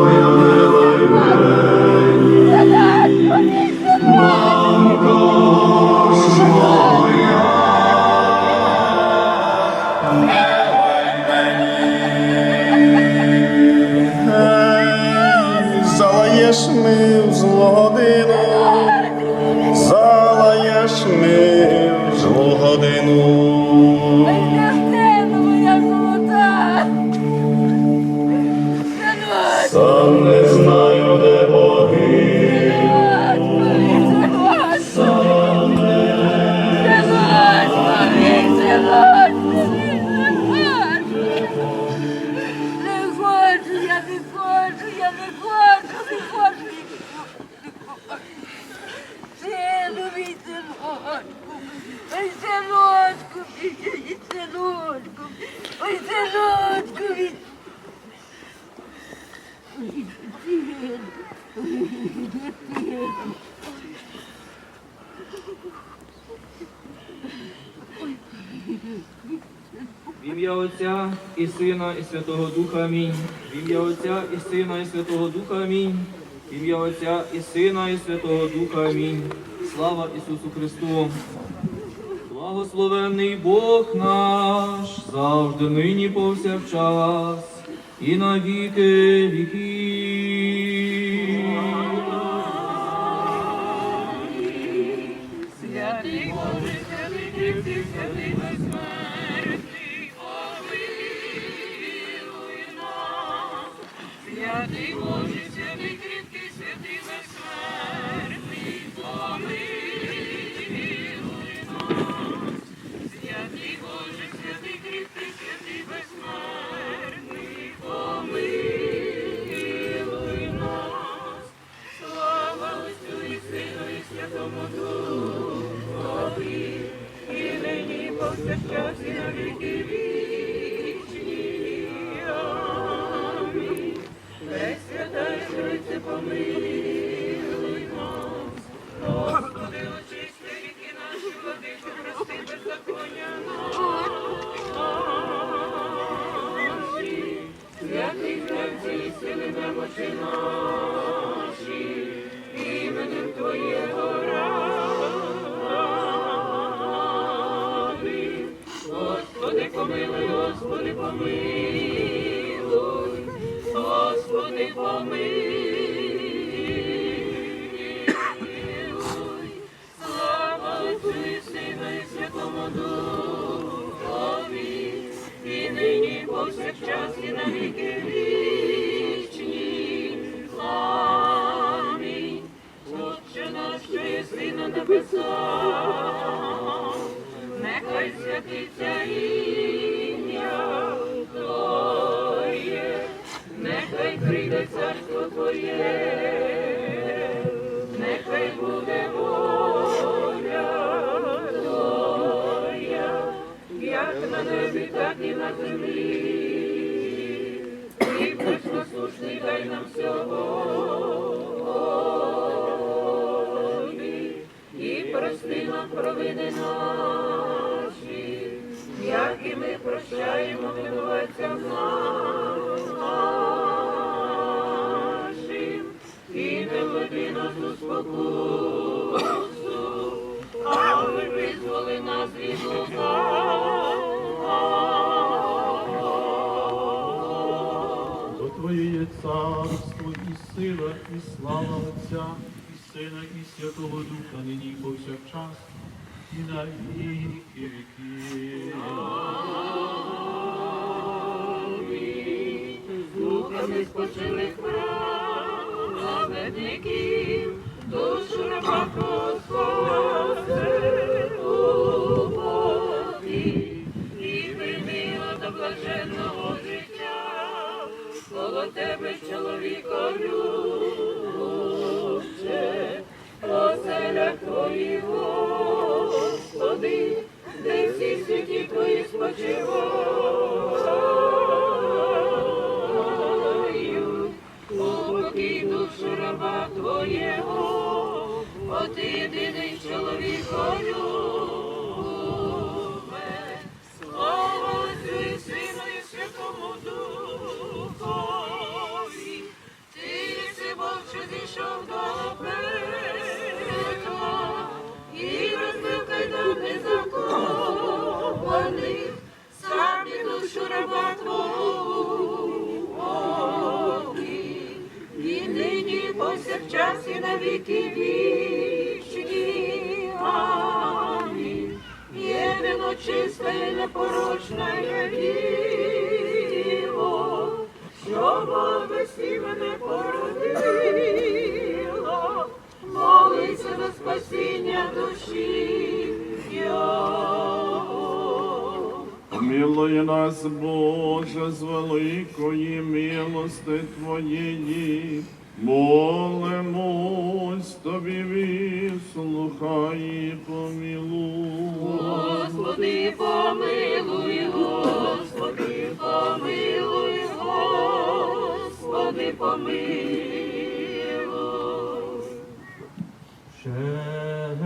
Lord. І Святого Духа Амінь. В ім'я Отця і Сина, і Святого Духа Амінь. В ім'я Отця і Сина, і Святого Духа Амінь. Слава Ісусу Христу! Благословенний Бог наш, завжди нині повсякчас, і на віки. Твоє, нехай прийде царство Твоє, нехай буде як на небі, так і на землі. Наш насущний дай нам сьогодні, і прости нам провини наші, веди нас у спокусу, але визволи нас від лука. Бо Твоє царство і сила, і слава Отця, і Сина, і Святого Духа, нині і повсякчас, і на віки віків. Духами спочилих праведників, тебе, чоловіко любче, оселя твої, Господи, де всі святі твої спочивають, повсякчас і на віки вічні. Амінь. Єдино чисте і непорочне діво, що благості мене породило, молиться за спасіння душі. Помилуй нас, Боже, з великої милости Твоєї, молимось Тобі, вислухай і помилуй. Господи, помилуй, Господи, помилуй, Господи, помилуй. Ще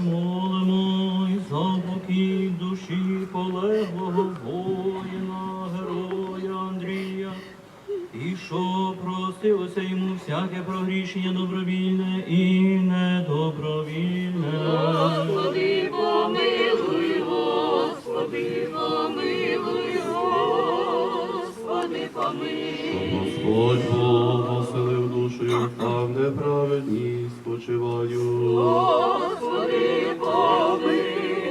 молимо й за упокій душі полеглого воїна, що простилося йому всяке прогрішення добровільне і недобровільне. Господи, помилуй, Господи, помилуй, Господи, помилуй. Господь Бог оселив душу і впав неправедні спочиваю. Господи, помилуй,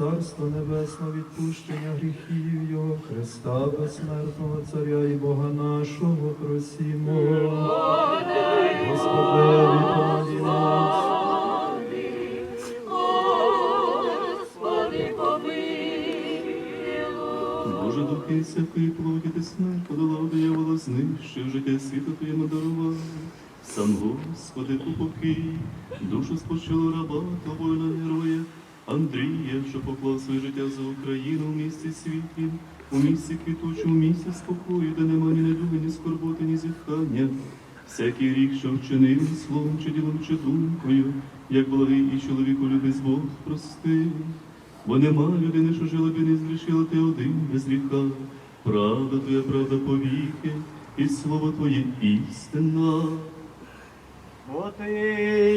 Божої, Царства Небесного, відпущення гріхів Його, Христа безсмертного Царя і Бога нашого просімо. Господи, помоги нас. Боже, духи всякої плоті ти смерть подолав диявола, знищив життя світу твоєму дарував. Сам Господи, упокій, душу спочило раба воїна героя Андрія, що поклав своє життя за Україну в місті світлі, у місті квітучому, місті спокою, де нема ні недуги, ні скорботи, ні зітхання. Всякий рік, що вчинив словом, чи ділом, чи думкою, як благий і чоловіку любить Бог прости. Бо нема людини, що жила би не згрішила, ти один без гріха. Правда твоя, правда повіки, і слово твоє істина. Бо ти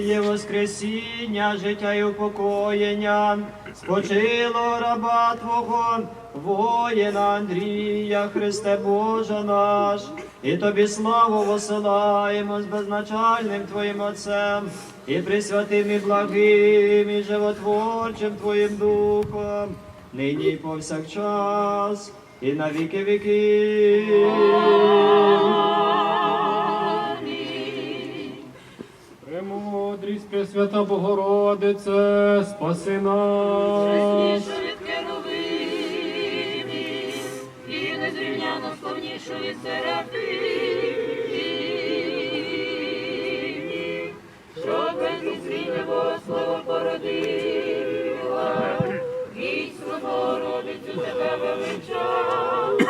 є воскресіння, життя і упокоєння, спочило раба Твого, воїна Андрія, Христе Боже наш, і тобі славу посилаємо з безначальним Твоїм Отцем, і присвятим і благим, і животворчим Твоїм Духом, нині і повсякчас, і на віки віків. Пресвята Богородице, спаси нас. І незрівняно славнішу від серафимів, що без зріння Бога слово породила, дійсно Богородицю тебе величаємо.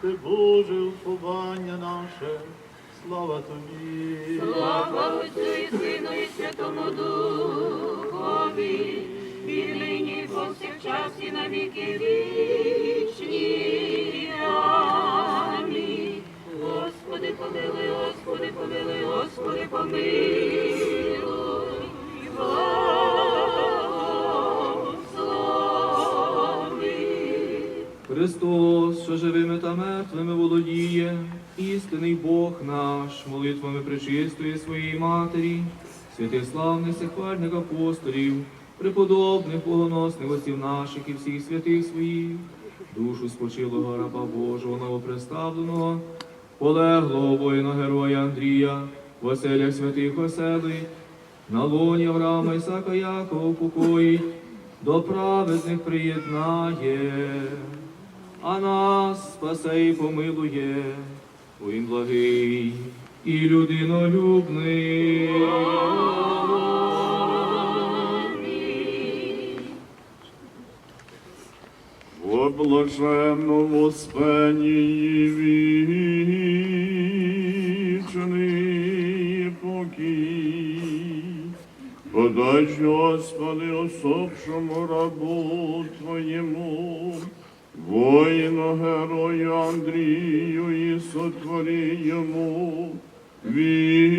Христе Боже, уповання наше, слава тобі. Слава Отцю і Сину і Святому Духові, і нині і повсякчас і на віки вічні. Амінь. Господи, помилуй, Господи, помилуй, Господи, помилуй. Христос, що живими та мертвими володіє, істинний Бог наш, молитвами пречистої своєї Матері, святих славних сихвальних апостолів, преподобних богоносних отців наших і всіх святих своїх, душу спочилого раба Божого новоприставленого, полеглого воїна героя Андрія, в оселях святих оселить, на лоні Авраама, Ісака, Якова упокоїть, до праведних приєднає а нас спасе і помилує, бо він благий і людинолюбний. В блаженному спенії вічний покій. Подай, Господи, особшому рабу Твоєму, Воїну герою Андрію і сотвори йому вічною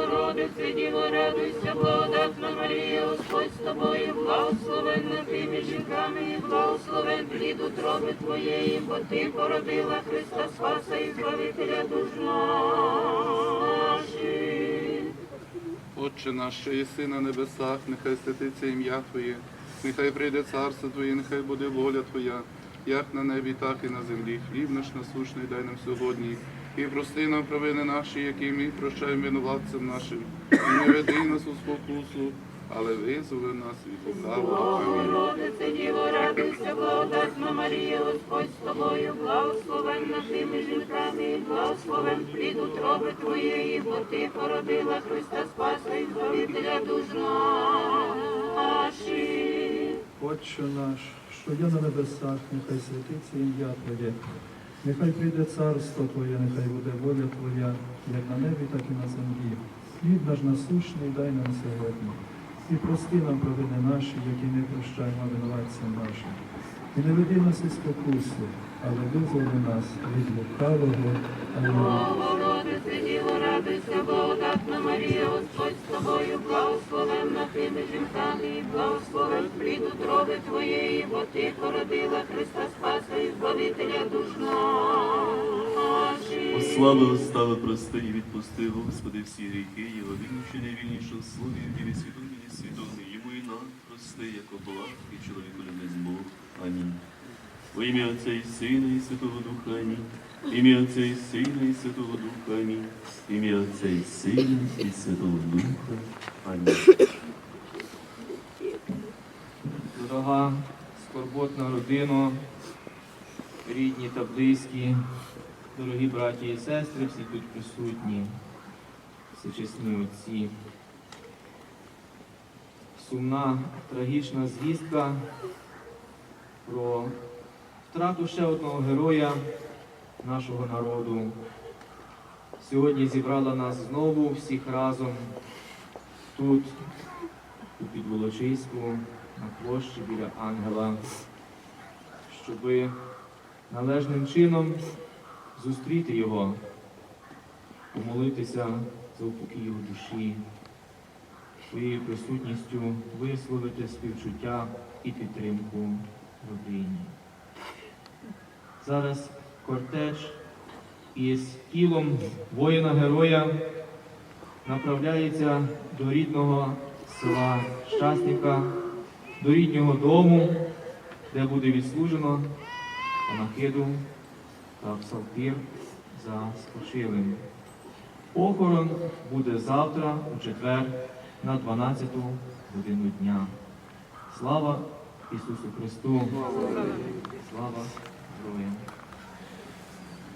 Богородице, Діво, радуйся, благодатна Марія, Господь з тобою, благословенна ти між жінками, і благословен плід утроби твоєї, бо ти породила Христа Спаса і Збавителя душ наших. Отче наш, що єси на небесах, нехай святиться ім'я Твоє, нехай прийде царство Твоє, нехай буде воля Твоя, як на небі, так і на землі. Хліб наш насущний дай нам сьогодні. І прости нам провини наші, які ми прощаємо винуватцям нашим. І не веди нас у спокусу, але визволи нас від. Амінь. Богородице, Діво, радуйся, благодатна Марія, Господь з тобою, благословенна ти між жінками, і благословен плід утроби твоєї, бо ти породила Христа Спаса і Збавителя душ наших. Отче наш, що є на небесах, нехай святиться ім'я Твоє, нехай прийде царство Твоє, нехай буде воля Твоя, як на небі, так і на землі. Хліб наш насущний дай нам сьогодні. І прости нам провини наші, які ми прощаємо винуватцям нашим. І не веди нас із спокусу, але визволи нас від лукавого. Амінь. Богородице, Діво, радуйся, благодатна Марія, Господь з тобою, благословенна ти між жінками, і благословен плід утроби твоєї, бо ти породила Христа Спаса і Збавителя душ наших. Ослави остави прости і відпусти, Господи, всі гріхи, Його вільні чи в слові, і від свідомі, і свідомі, йому і нам прости, як облах, і чоловіку любець Бог. Амінь. Во ім'я Отця і Сина, і Святого Духа, Амінь. Ім'я Отця і Сина, і Святого Духа, Амінь. Ім'я Отця і Сина, і Святого Духа. Амінь. Дорога скорботна родина, рідні та близькі, дорогі браті і сестри, всі тут присутні, всечесні отці. Сумна, трагічна звістка про втрату ще одного героя нашого народу. Сьогодні зібрала нас знову всіх разом тут, у Підволочиську, на площі біля ангела, щоби належним чином зустріти його, помолитися за упокій його душі, своєю присутністю висловити співчуття і підтримку родині. Зараз кортеж із тілом воїна-героя направляється до рідного села Щасника, до ріднього дому, де буде відслужено панахиду та псалтир за спочилим. Похорон буде завтра, у четвер, на 12-ту годину дня. Слава Ісусу Христу! Слава Героям!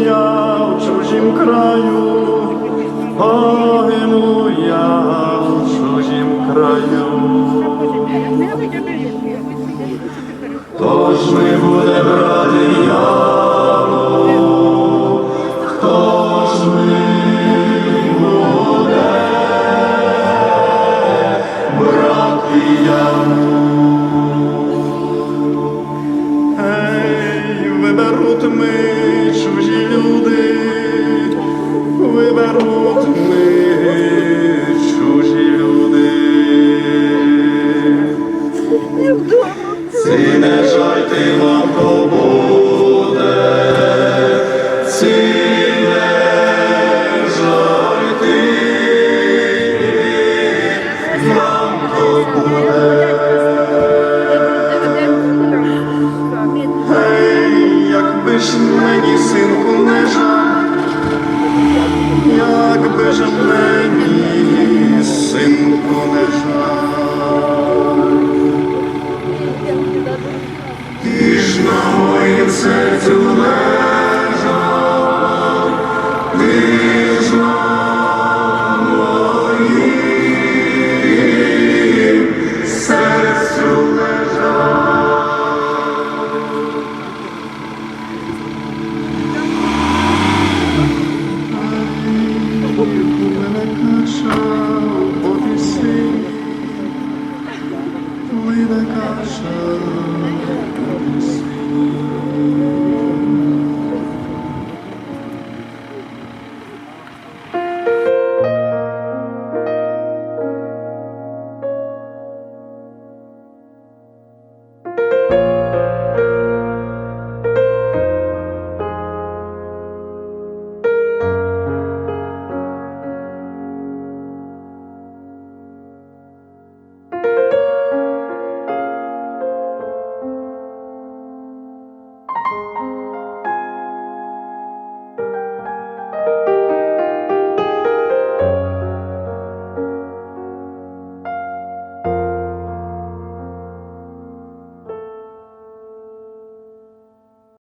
я в чужім краю, Погину я в чужім краю. Тож ми будемо. to